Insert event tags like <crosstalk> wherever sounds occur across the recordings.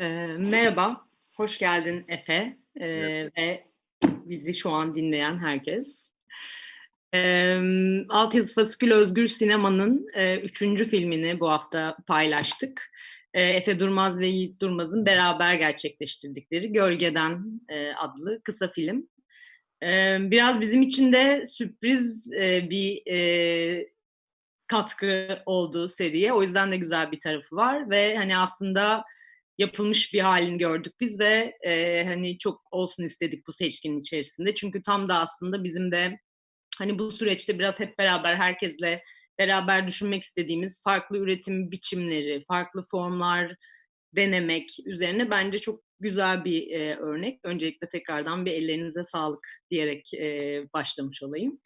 Eee, merhaba, hoş geldin Efe, Evet. eee, ve bizi şu an dinleyen herkes. Emm, Altyazı Fasikül Özgür Sinema'nın, eee, 3. filmini bu hafta paylaştık. Eee, Efe Durmaz ve Yiğit Durmaz'ın beraber gerçekleştirdikleri Gölgeden, eee, adlı kısa film. Emm, biraz bizim için de sürpriz, eee, bir, eee, katkı oldu seriye. O yüzden de güzel bir tarafı var ve, hani, aslında yapılmış bir hâlini gördük biz ve, eee, hani, çok olsun istedik bu seçkinin içerisinde. Çünkü tam da aslında bizim de, hani, bu süreçte biraz hep beraber, herkesle beraber düşünmek istediğimiz farklı üretim biçimleri, farklı formlar denemek üzerine bence çok güzel bir, eee, örnek. Öncelikle tekrardan bir ellerinize sağlık diyerek, eee, başlamış olayım.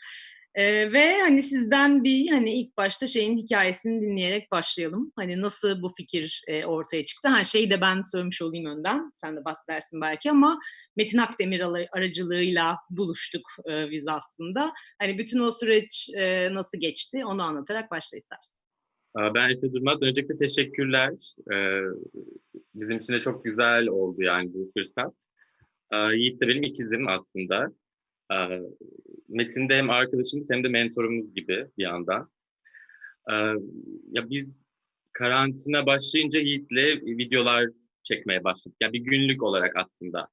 Eee, ve, hani, sizden bir, hani, ilk başta şeyin hikâyesini dinleyerek başlayalım. Hani, nasıl bu fikir, eee, ortaya çıktı? Ha, şeyi de ben söylemiş olayım önden, sen de bahsedersin belki ama Metin Akdemir aracılığıyla buluştuk, eee, biz aslında. Hani, bütün o süreç, eee, nasıl geçti onu anlatarak başla istersen. Ben Efe Durmaz. Öncelikle teşekkürler. Eee, bizim için de çok güzel oldu yani bu fırsat. Aaa, Yiğit de benim ikizim aslında. Aaa, Metin de hem arkadaşımız hem de mentorumuz gibi bir yandan. Aaa, ya, biz karantina başlayınca Yiğit'le videolar çekmeye başladık. Ya, bir günlük olarak aslında.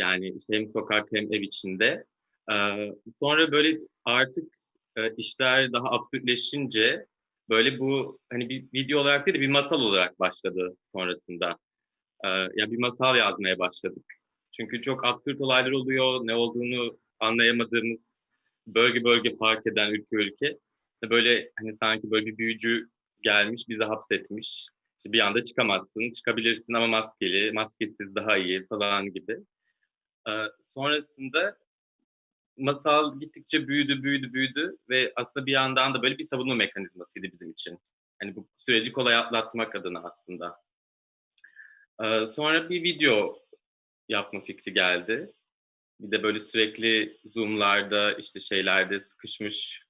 Yani, işte, hem sokak hem ev içinde. Aaa, sonra böyle artık, eee, işler daha absürtleşince, böyle, bu, hani, bir video olarak değil de bir masal olarak başladı sonrasında. Ya, bir masal yazmaya başladık. Çünkü çok absürt olaylar oluyor, ne olduğunu anlayamadığımız, bölge bölge fark eden, ülke ülke. Böyle, hani, sanki böyle bir büyücü gelmiş, bizi hapsetmiş. İşte, bir anda çıkamazsın, çıkabilirsin ama maskeli, maskesiz daha iyi falan gibi. Eee, sonrasında masal gittikçe büyüdü, büyüdü, büyüdü ve aslında bir yandan da böyle bir savunma mekanizmasıydı bizim için. Hani, bu süreci kolay atlatmak adına aslında. Eee, sonra bir video yapma fikri geldi. Bir de böyle sürekli Zoom'larda, işte, şeylerde sıkışmış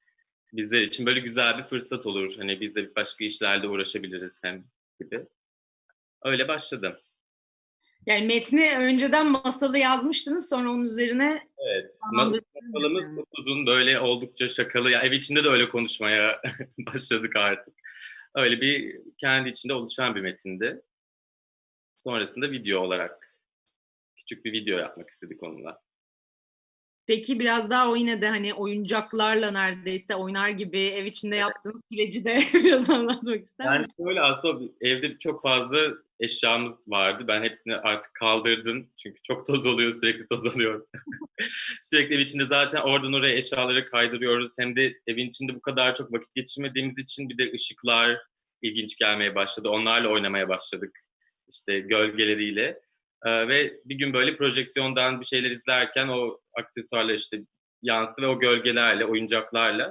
bizler için böyle güzel bir fırsat olur. Hani, biz de başka işlerle uğraşabiliriz hem gibi. Öyle başladı. Yani, metni önceden masalı yazmıştınız, sonra onun üzerine Evet, masalımız yani. uzun, böyle, oldukça şakalı. Ya, ev içinde de öyle konuşmaya <laughs> başladık artık. Öyle bir kendi içinde oluşan bir metindi. Sonrasında video olarak küçük bir video yapmak istedik onunla. Peki, biraz daha o yine de, hani, oyuncaklarla neredeyse oynar gibi ev içinde yaptığınız süreci de <laughs> biraz anlatmak ister Yani, misin? şöyle aslında evde çok fazla eşyamız vardı. Ben hepsini artık kaldırdım çünkü çok <laughs> toz oluyor, sürekli toz alıyorum. <laughs> Sürekli ev içinde zaten oradan oraya eşyaları kaydırıyoruz. Hem de evin içinde bu kadar çok vakit geçirmediğimiz için bir de ışıklar ilginç gelmeye başladı. Onlarla oynamaya başladık, işte, gölgeleriyle. Eee, ve bir gün, böyle, projeksiyondan bir şeyler izlerken o aksesuarlar, işte, yansıdı ve o gölgelerle, oyuncaklarla,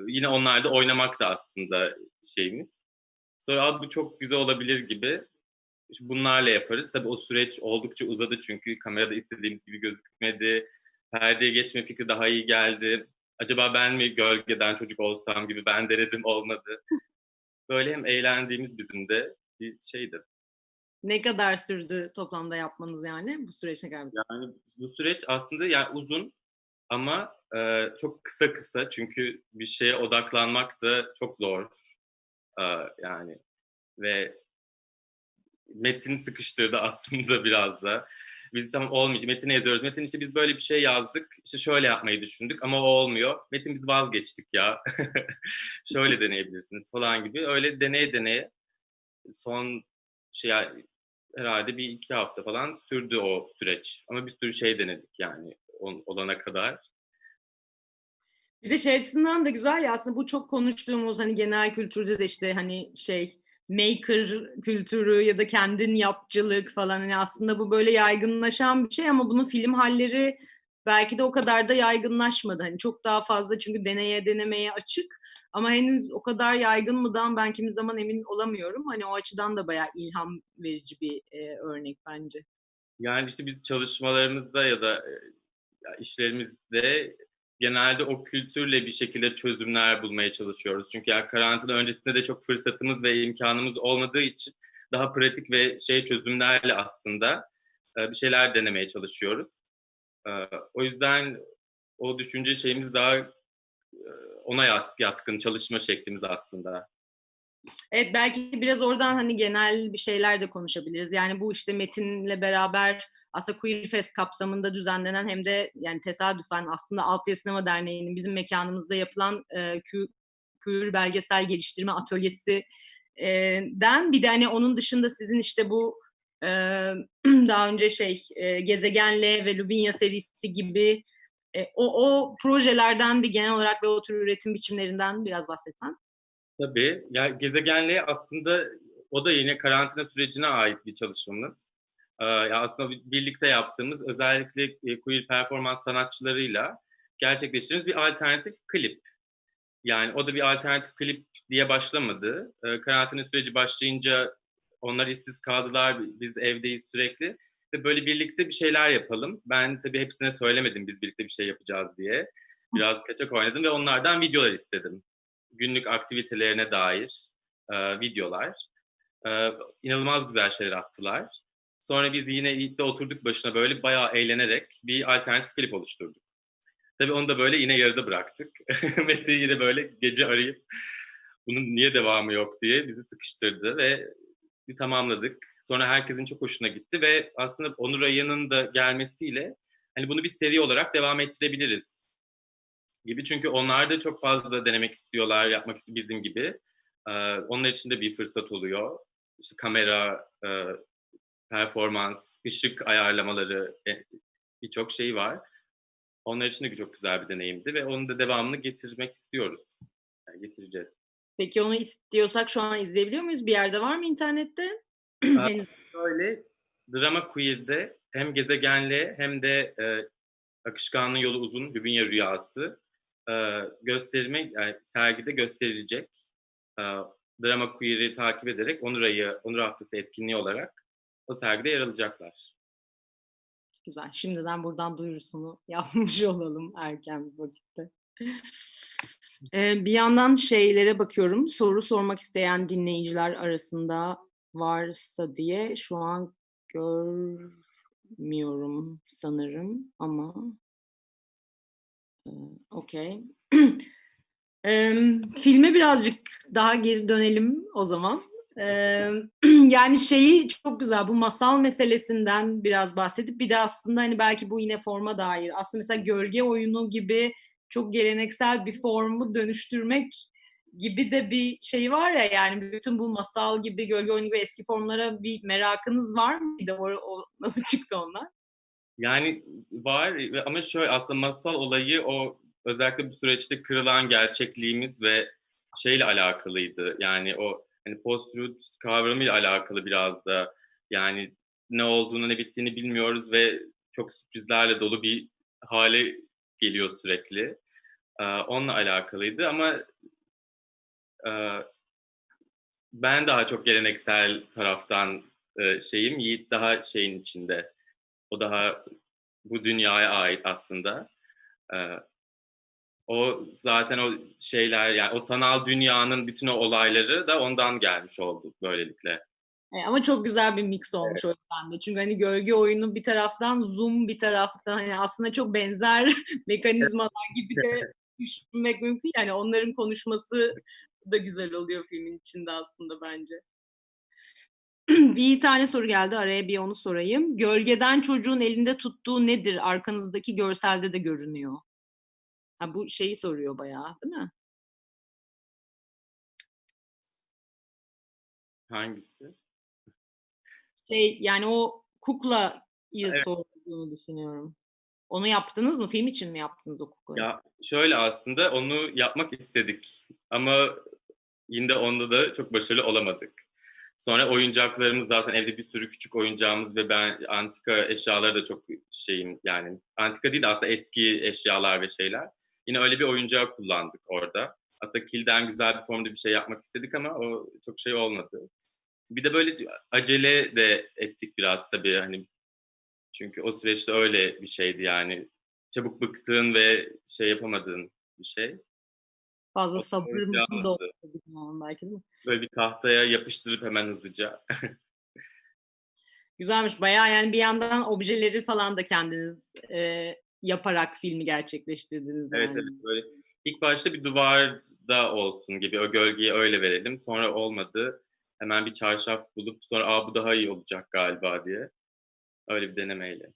ııı, yine onlarla oynamak da aslında şeyimiz. Sonra, "A, bu çok güzel olabilir." gibi, bunlarla yaparız. Tabii o süreç oldukça uzadı çünkü kamerada istediğimiz gibi gözükmedi. Perdeye geçme fikri daha iyi geldi. "Acaba ben mi gölgeden çocuk olsam?" gibi ben denedim, olmadı. Böyle hem eğlendiğimiz bizim de bir şeydi. Ne kadar sürdü toplamda yapmanız yani bu süreç ne kadar Yani, bu süreç aslında ya uzun ama, eee, çok kısa kısa çünkü bir şeye odaklanmak da çok zor. Aaa, yani ve metin sıkıştırdı <laughs> aslında biraz da. Biz tamam olmayacak, metini yazıyoruz. Metin, işte, biz böyle bir şey yazdık, işte, şöyle yapmayı düşündük ama o olmuyor. Metin biz vazgeçtik ya. <laughs> Şöyle deneyebilirsiniz falan gibi. Öyle deneye deneye son şey ya herhâlde 1-2 hafta falan sürdü o süreç ama bir sürü şey denedik yani olana kadar. Bir de şey açısından da güzel ya, aslında bu çok konuştuğumuz, hani, genel kültürde de, işte, hani, şey, maker kültürü ya da kendin yapçılık falan, hani, aslında bu böyle yaygınlaşan bir şey ama bunun film hâlleri belki de o kadar da yaygınlaşmadı. Hani, çok daha fazla çünkü deneye denemeye açık ama henüz o kadar yaygın mıdan ben kimi zaman emin olamıyorum. Hani, o açıdan da bayağı ilham verici bir, eee, örnek bence. Yani, işte, biz çalışmalarımızda ya da, ya, işlerimizde genelde o kültürle bir şekilde çözümler bulmaya çalışıyoruz. Çünkü ya karantina öncesinde de çok fırsatımız ve imkânımız olmadığı için daha pratik ve şey çözümlerle aslında e, bir şeyler denemeye çalışıyoruz. E, o yüzden o düşünce şeyimiz daha e, ona yat- yatkın çalışma şeklimiz aslında. Evet belki biraz oradan hani genel bir şeyler de konuşabiliriz. Yani bu işte Metin'le beraber aslında Queer Fest kapsamında düzenlenen hem de yani tesadüfen aslında Altıya Sinema Derneği'nin bizim mekanımızda yapılan e, queer belgesel geliştirme atölyesi e, den bir de hani onun dışında sizin işte bu e, <clears throat> daha önce şey e, Gezegenle ve Lubinya serisi gibi e, o, o projelerden bir genel olarak ve o tür üretim biçimlerinden biraz bahsetsen. Tabii. Ya gezegenliğe aslında o da yine karantina sürecine ait bir çalışmamız. Ya aslında birlikte yaptığımız özellikle e, queer performans sanatçılarıyla gerçekleştirdiğimiz bir alternatif klip. Yani o da bir alternatif klip diye başlamadı. Karantina süreci başlayınca onlar işsiz kaldılar, biz evdeyiz sürekli. Ve böyle birlikte bir şeyler yapalım. Ben tabii hepsine söylemedim biz birlikte bir şey yapacağız diye. Biraz kaçak oynadım ve onlardan videolar istedim günlük aktivitelerine dair e, videolar. E, inanılmaz güzel şeyler attılar. Sonra biz yine de oturduk başına böyle bayağı eğlenerek bir alternatif klip oluşturduk. Tabii onu da böyle yine yarıda bıraktık. <laughs> Mete yine böyle gece arayıp bunun niye devamı yok diye bizi sıkıştırdı ve tamamladık. Sonra herkesin çok hoşuna gitti ve aslında Onur Aya'nın da gelmesiyle hani bunu bir seri olarak devam ettirebiliriz gibi. Çünkü onlar da çok fazla denemek istiyorlar, yapmak istiyor bizim gibi. Ee, onlar için de bir fırsat oluyor. İşte kamera, e, performans, ışık ayarlamaları, e, birçok şey var. Onlar için de çok güzel bir deneyimdi ve onun da devamını getirmek istiyoruz. Yani getireceğiz. Peki onu istiyorsak şu an izleyebiliyor muyuz? Bir yerde var mı internette? <clears throat> Böyle Drama Queer'de hem gezegenle hem de e, Akışkanlığın Yolu Uzun, Hübünya Rüyası e, gösterime, yani sergide gösterilecek. E, Drama Queer'i takip ederek Onur Ayı, Onur Haftası etkinliği olarak o sergide yer alacaklar. Güzel. Şimdiden buradan duyurusunu <laughs> yapmış olalım erken bir vakitte. Ee, bir yandan şeylere bakıyorum. Soru sormak isteyen dinleyiciler arasında varsa diye şu an görmüyorum sanırım ama Okey. <clears throat> filme birazcık daha geri dönelim o zaman. <clears throat> yani şeyi çok güzel bu masal meselesinden biraz bahsedip bir de aslında hani belki bu yine forma dair. Aslında mesela gölge oyunu gibi çok geleneksel bir formu dönüştürmek gibi de bir şey var ya yani bütün bu masal gibi gölge oyunu gibi eski formlara bir merakınız var mıydı? O, o nasıl çıktı onlar? Yani var ama şöyle aslında masal olayı o özellikle bu süreçte kırılan gerçekliğimiz ve şeyle alakalıydı. Yani o hani post-truth kavramıyla alakalı biraz da yani ne olduğunu ne bittiğini bilmiyoruz ve çok sürprizlerle dolu bir hale geliyor sürekli. Ee, onunla alakalıydı ama e, ben daha çok geleneksel taraftan e, şeyim. Yiğit daha şeyin içinde. O daha bu dünyaya ait aslında. O zaten o şeyler yani o sanal dünyanın bütün o olayları da ondan gelmiş oldu böylelikle. E, ama çok güzel bir mix olmuş evet. o yüzden de. Çünkü hani gölge oyunu bir taraftan zoom bir taraftan hani aslında çok benzer <laughs> mekanizmalar gibi de <laughs> düşünmek mümkün. Yani onların konuşması da güzel oluyor filmin içinde aslında bence. <clears throat> bir tane soru geldi araya bir onu sorayım. Gölgeden çocuğun elinde tuttuğu nedir? Arkanızdaki görselde de görünüyor. Ha, bu şeyi soruyor bayağı değil mi? Hangisi? Şey yani o kuklayı evet. sorduğunu düşünüyorum. Onu yaptınız mı? Film için mi yaptınız o kuklayı? Ya şöyle aslında onu yapmak istedik ama yine de onda da çok başarılı olamadık. Sonra oyuncaklarımız zaten evde bir sürü küçük oyuncağımız ve ben antika eşyaları da çok şeyim yani antika değil aslında eski eşyalar ve şeyler. Yine öyle bir oyuncağı kullandık orada. Aslında kilden güzel bir formda bir şey yapmak istedik ama o çok şey olmadı. Bir de böyle acele de ettik biraz tabii hani çünkü o süreçte öyle bir şeydi yani çabuk bıktığın ve şey yapamadığın bir şey. Fazla O sabırımızın da olmadı belki değil mi? Böyle bir tahtaya yapıştırıp hemen hızlıca. <laughs> Güzelmiş. Bayağı yani bir yandan objeleri falan da kendiniz, eee, yaparak filmi gerçekleştirdiniz Evet, yani. evet. Böyle ilk başta bir duvarda olsun gibi, o gölgeyi öyle verelim. Sonra olmadı. Hemen bir çarşaf bulup sonra, "A, bu daha iyi olacak galiba." diye. Öyle bir denemeyle.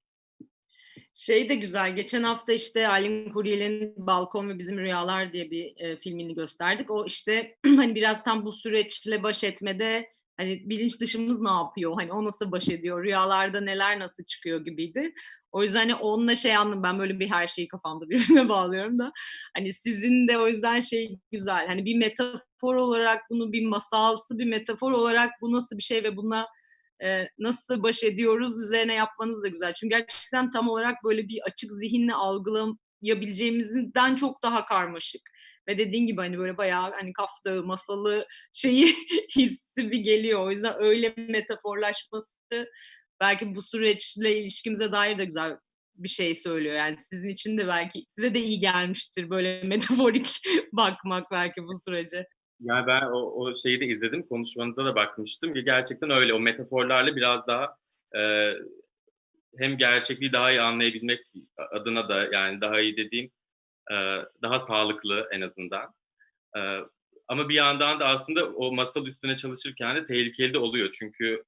Şey de güzel, geçen hafta, işte, Aylin Kuryel'in Balkon ve Bizim Rüyalar diye bir, eee, filmini gösterdik. O, işte, <clears throat> hani, biraz tam bu süreçle baş etmede, hani, bilinç dışımız ne yapıyor, hani, o nasıl baş ediyor, rüyalarda neler nasıl çıkıyor gibiydi. O yüzden, hani, onunla şey anladım, ben böyle bir her şeyi kafamda <laughs> birbirine bağlıyorum da, hani, sizin de o yüzden şey güzel, hani, bir metafor olarak bunu bir masalsı bir metafor olarak bu nasıl bir şey ve bununla, eee, nasıl baş ediyoruz üzerine yapmanız da güzel. Çünkü gerçekten tam olarak böyle bir açık zihinle algılayabileceğimizden çok daha karmaşık ve dediğin gibi, hani, böyle bayağı, hani, Kaf Dağı masalı şeyi <laughs> hissi bir geliyor. O yüzden öyle metaforlaşması belki bu süreçle ilişkimize dair de güzel bir şey söylüyor. Yani sizin için de belki size de iyi gelmiştir böyle <laughs> metaforik bakmak belki bu sürece. Ya, ben o o şeyi de izledim, konuşmanıza da bakmıştım ve gerçekten öyle. O metaforlarla biraz daha, eee, hem gerçekliği daha iyi anlayabilmek adına da, yani, daha iyi dediğim, eee, daha sağlıklı en azından. Eee, ama bir yandan da aslında o masal üstüne çalışırken de tehlikeli de oluyor. Çünkü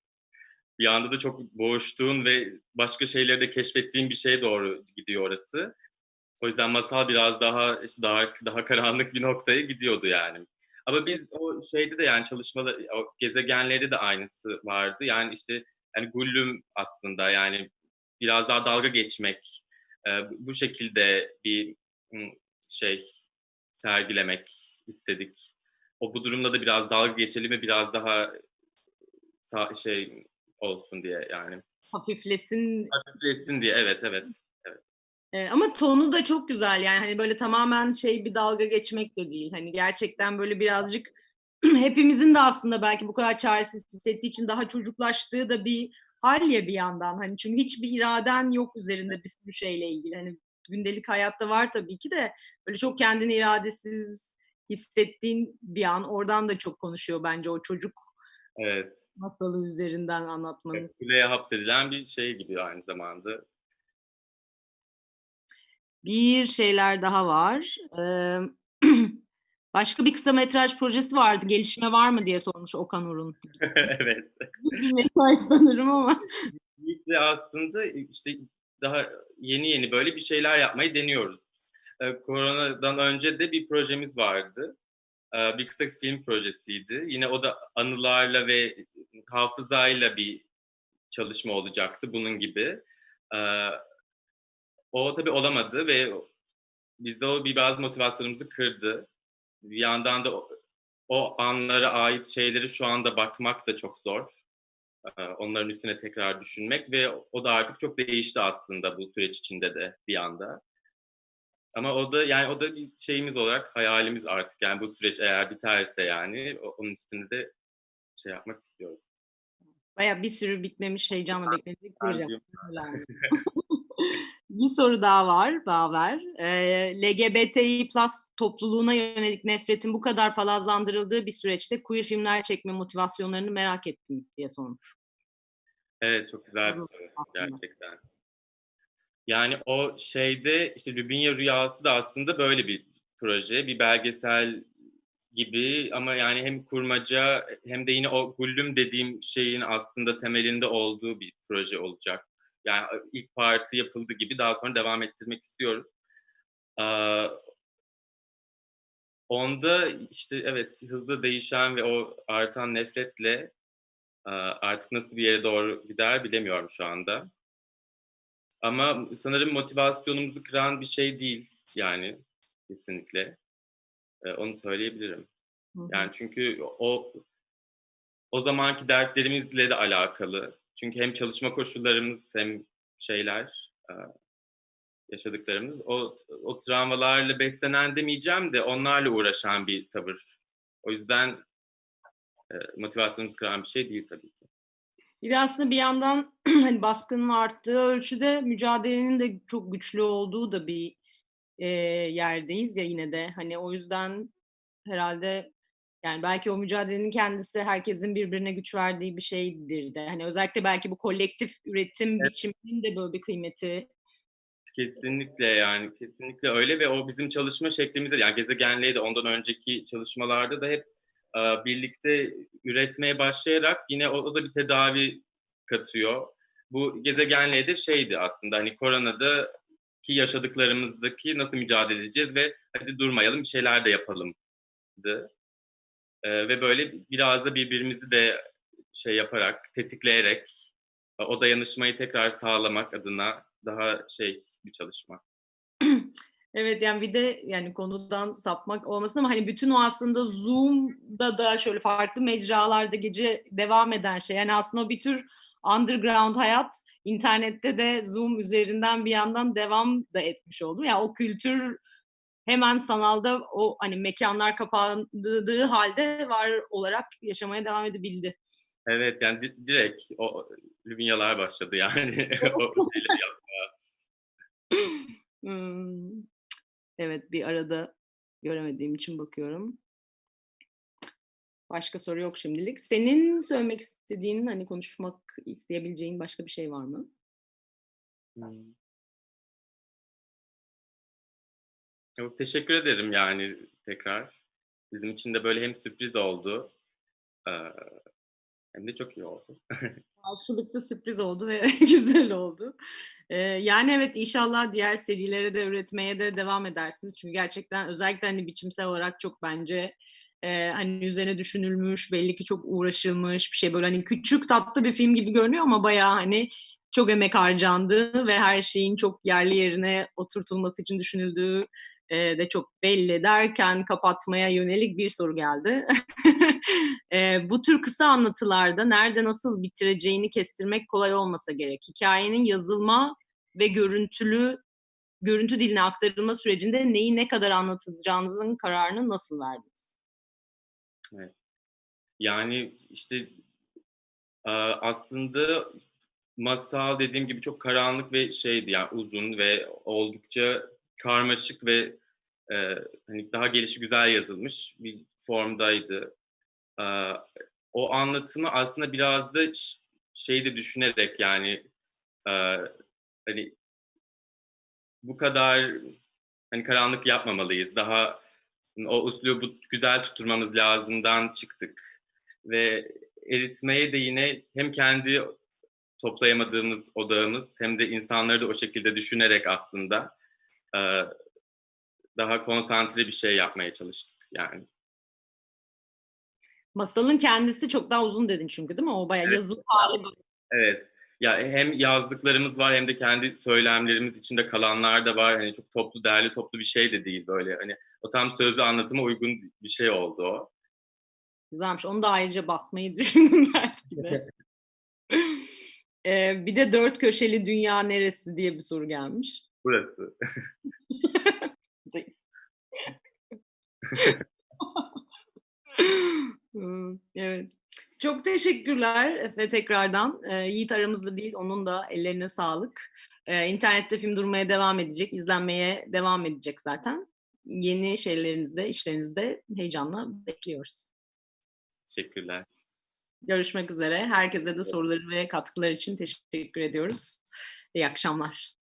bir anda da çok boğuştuğun ve başka şeyleri de keşfettiğin bir şeye doğru gidiyor orası. O yüzden masal biraz daha, işte, dark, daha karanlık bir noktaya gidiyordu yani. Ama biz o şeyde de, yani, çalışmada o gezegenlerde de aynısı vardı. Yani, işte, hani, Gollum aslında, yani, biraz daha dalga geçmek, eee, bu şekilde bir, şey sergilemek istedik. O bu durumda da biraz dalga geçelim ve biraz daha şey olsun diye, yani. Hafiflesin Hafiflesin diye. Evet, evet, evet. Ama tonu da çok güzel, yani, hani, böyle tamamen şey bir dalga geçmek de değil. Hani, gerçekten böyle birazcık <clears throat> hepimizin de aslında belki bu kadar çaresiz hissettiği için daha çocuklaştığı da bir hâl ya bir yandan. Hani, çünkü hiçbir iraden yok üzerinde bir sürü şeyle ilgili. Hani, gündelik hayatta var tabii ki de böyle çok kendini iradesiz hissettiğin bir an. Oradan da çok konuşuyor bence o çocuk Evet. masalı üzerinden Evet, anlatmanız. kuleye hapsedilen bir şey gibi aynı zamanda. Bir şeyler daha var. <clears throat> Başka bir kısametraj projesi vardı, gelişme var mı diye sormuş Okan Urun. <laughs> Evet. Bir mesaj sanırım ama. Biz de aslında, işte, daha yeni yeni böyle bir şeyler yapmayı deniyoruz. Eee, koronadan önce de bir projemiz vardı. Eee, bir kısa film projesiydi. Yine o da anılarla ve hafızayla bir çalışma olacaktı bunun gibi. O tabii olamadı ve bizde o biraz motivasyonumuzu kırdı. Bir yandan da o o anlara ait şeyleri şu anda bakmak da çok zor. Eee, onların üstüne tekrar düşünmek ve o da artık çok değişti aslında bu süreç içinde de bir anda. Ama o da, yani, o da bir şeyimiz olarak hayalimiz artık. Yani, bu süreç eğer biterse, yani, onun üstünde de şey yapmak istiyoruz. Bayağı bir sürü bitmemiş, heyecanla beklediğim proje. <laughs> Bir soru daha var Baver. Eee, LGBTİ+ topluluğuna yönelik nefretin bu kadar palazlandırıldığı bir süreçte queer filmler çekme motivasyonlarını merak ettim diye sormuş. Evet, çok güzel bir Soru aslında. gerçekten. Yani, o şeyde, işte, Lübnya Rüyası da aslında böyle bir proje. Bir belgesel gibi ama, yani, hem kurmaca hem de yine o Gollum dediğim şeyin aslında temelinde olduğu bir proje olacak. Yani, ilk part'ı yapıldı gibi daha sonra devam ettirmek istiyoruz. Aaa onda, işte, evet, hızlı değişen ve o artan nefretle, artık nasıl bir yere doğru gider bilemiyorum şu anda. Ama sanırım motivasyonumuzu kıran bir şey değil, yani, kesinlikle. Onu söyleyebilirim. Yani, çünkü o o zamanki dertlerimizle de alakalı. Çünkü hem çalışma koşullarımız hem şeyler, aaa, yaşadıklarımız o o travmalarla beslenen demeyeceğim de onlarla uğraşan bir tavır. O yüzden, eee, motivasyonumuzu kıran bir şey değil tabii ki. Bir de aslında bir yandan, <clears throat> hani, baskının arttığı ölçüde mücadelenin de çok güçlü olduğu da bir, eee, yerdeyiz ya yine de. Hani, o yüzden herhalde yani belki o mücadelenin kendisi herkesin birbirine güç verdiği bir şeydir de. Hani özellikle belki bu kolektif üretim Evet. biçiminin de böyle bir kıymeti Kesinlikle yani kesinlikle öyle ve o bizim çalışma şeklimizde yani gezegenliğe de ondan önceki çalışmalarda da hep e, birlikte üretmeye başlayarak yine o, o da bir tedavi katıyor. Bu gezegenliğe de şeydi aslında hani koronada ki yaşadıklarımızdaki nasıl mücadele edeceğiz ve hadi durmayalım bir şeyler de yapalımdı. E, ve böyle biraz da birbirimizi de şey yaparak, tetikleyerek e, o dayanışmayı tekrar sağlamak adına daha şey bir çalışma. <clears throat> Evet yani bir de yani konudan sapmak olmasın ama hani bütün o aslında Zoom'da da şöyle farklı mecralarda gece devam eden şey. Yani aslında o bir tür underground hayat internette de Zoom üzerinden bir yandan devam da etmiş oldu. Yani o kültür hemen sanalda o hani mekanlar kapandığı halde var olarak yaşamaya devam edebildi. Evet yani di- direkt o Lübnyalar başladı yani <laughs> <laughs> o şeyleri yapmaya. Hmm. Evet bir arada göremediğim için bakıyorum. Başka soru yok şimdilik. Senin söylemek istediğin hani konuşmak isteyebileceğin başka bir şey var mı? Hmm. Çok teşekkür ederim yani tekrar. Bizim için de böyle hem sürpriz oldu hem de çok iyi oldu. <laughs> Karşılıklı sürpriz oldu ve <laughs> güzel oldu. Yani evet inşallah diğer serilere de üretmeye de devam edersiniz. Çünkü gerçekten özellikle hani biçimsel olarak çok bence e, hani üzerine düşünülmüş, belli ki çok uğraşılmış bir şey böyle hani küçük tatlı bir film gibi görünüyor ama bayağı hani çok emek harcandı ve her şeyin çok yerli yerine oturtulması için düşünüldüğü e, de çok belli derken kapatmaya yönelik bir soru geldi. <laughs> e, bu tür kısa anlatılarda nerede nasıl bitireceğini kestirmek kolay olmasa gerek. Hikayenin yazılma ve görüntülü görüntü diline aktarılma sürecinde neyi ne kadar anlatacağınızın kararını nasıl verdiniz? Yani işte aslında masal dediğim gibi çok karanlık ve şeydi yani uzun ve oldukça karmaşık ve eee, hani daha gelişi güzel yazılmış bir formdaydı. Eee, o anlatımı aslında biraz da ş- şey de düşünerek yani eee, hani bu kadar hani karanlık yapmamalıyız. Daha o üslubu güzel tutturmamız lazımdan çıktık. Ve eritmeye de yine hem kendi toplayamadığımız odağımız hem de insanları da o şekilde düşünerek aslında daha konsantre bir şey yapmaya çalıştık yani. Masalın kendisi çok daha uzun dedin çünkü değil mi? O bayağı Evet. yazılı hali. Evet. Ya hem yazdıklarımız var hem de kendi söylemlerimiz içinde kalanlar da var. Hani çok toplu, derli toplu bir şey de değil böyle. Hani o tam sözlü anlatıma uygun bir şey oldu o. Güzelmiş. Onu da ayrıca basmayı <laughs> düşündüm belki de. <laughs> Ee, bir de dört köşeli dünya neresi diye bir soru gelmiş. Burası. <laughs> <laughs> Evet. Çok teşekkürler Efe tekrardan. Ee, Yiğit aramızda değil, onun da ellerine sağlık. Ee, internette film durmaya devam edecek, izlenmeye devam edecek zaten. Yeni şeylerinizde, işlerinizde heyecanla bekliyoruz. Teşekkürler. Görüşmek üzere. Herkese de soruları ve katkılar için teşekkür ediyoruz. İyi akşamlar.